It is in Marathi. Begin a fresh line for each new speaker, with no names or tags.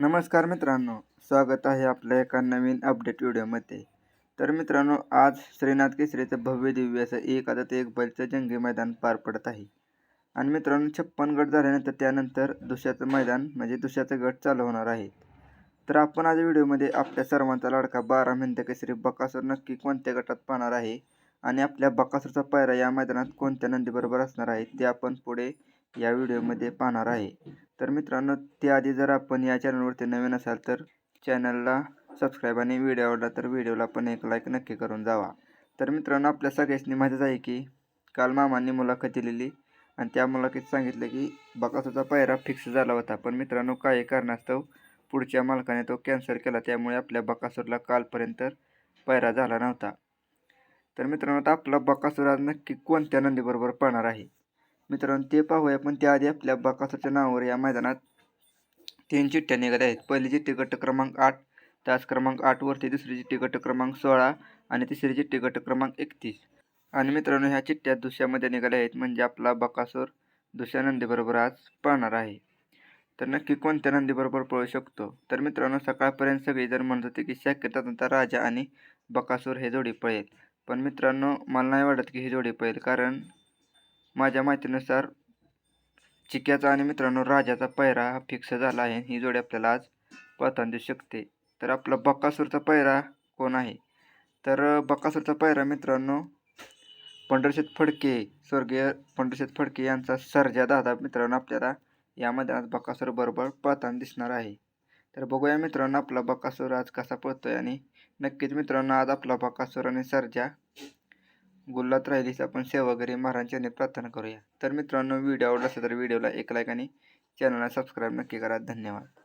नमस्कार मित्रांनो स्वागत आहे आपल्या एका नवीन अपडेट व्हिडिओमध्ये. तर मित्रांनो आज श्रीनाथ केसरीचं भव्य दिव्य असं एक आता ते एक बैलचं जंगी मैदान पार पडत आहे. आणि मित्रांनो छप्पन गट झाल्यानंतर त्यानंतर दुसऱ्याचं मैदान म्हणजे दुसऱ्याचं गट चालू होणार आहे. तर आपण आज व्हिडिओमध्ये आपल्या सर्वांचा लाडका बारा मिनटं केसरी बकासूर नक्की कोणत्या गटात पाहणार आहे? आणि आपल्या बकासूरचा पायरा या मैदानात कोणत्या नंदीबरोबर असणार आहे? ते आपण पुढे या व्हिडिओमध्ये पाहणार आहे. तर मित्रांनो त्याआधी जर आपण या चॅनलवरती नवीन असाल तर चॅनलला सबस्क्राईब आणि व्हिडिओ आवडला तर व्हिडिओला पण एक लाईक नक्की करून जावा. तर मित्रांनो आपल्या सगळ्यांनी माहितीच आहे की काल मामांनी मुलाखत दिलेली आणि त्या मुलाखतीत सांगितलं की बकासूरचा पायरा फिक्स झाला होता पण मित्रांनो काही कारणास्तव पुढच्या मालकाने तो कॅन्सल केला त्यामुळे आपल्या बकासूरला कालपर्यंत पायरा झाला नव्हता. तर मित्रांनो आता आपला बकासूर आज नक्की कोणत्या नंदीबरोबर पाहणार आहे? मित्रांनो ते पाहूया. पण त्याआधी आपल्या बकासूरच्या नावावर या मैदानात तीन चिठ्ठ्या निघत आहेत. पहिली चिठ्ठी गट क्रमांक आठ तास क्रमांक आठवरती दुसरी चिठ्ठी गट क्रमांक सोळा आणि तिसरी चिठ्ठी गट क्रमांक एकतीस. आणि मित्रांनो ह्या चिठ्ठ्या दुसऱ्यामध्ये निघाल्या आहेत. म्हणजे आपला बकासूर दुसऱ्या नंदीबरोबर आज पाहणार आहे. तर नक्की कोणत्या नंदीबरोबर पळू शकतो? तर मित्रांनो सकाळपर्यंत सगळी जर म्हणत होते की शक्यता राजा आणि बकासूर हे जोडी पळेल. पण मित्रांनो मला नाही वाटत की ही जोडी पळेल. कारण माझ्या माहितीनुसार चिक्याचा आणि मित्रांनो राजाचा पैरा हा फिक्स झाला आहे. ही जोडी आपल्याला आज पळताना देऊ शकते. तर आपला बक्कासूरचा पैरा कोण आहे? तर बक्कासूरचा पैरा मित्रांनो पंढरशेत फडके स्वर्गीय पंढरशेत फडके यांचा सर्जा दादा मित्रांनो आपल्याला यामध्ये आज बक्कासूर बरोबर पळताना दिसणार आहे. तर बघूया मित्रांनो आपला बक्कासूर आज कसा पळतोय आणि नक्कीच मित्रांनो आज आपला बक्कासूर आणि सर्जा गुल्लात राहिलीच आपण सेवागिरी महाराजांची प्रार्थना करूया. तर मित्रांनो व्हिडिओ आवडला असेल तर व्हिडिओला एक लाईक आणि चॅनलला सबस्क्राईब नक्की करा. धन्यवाद.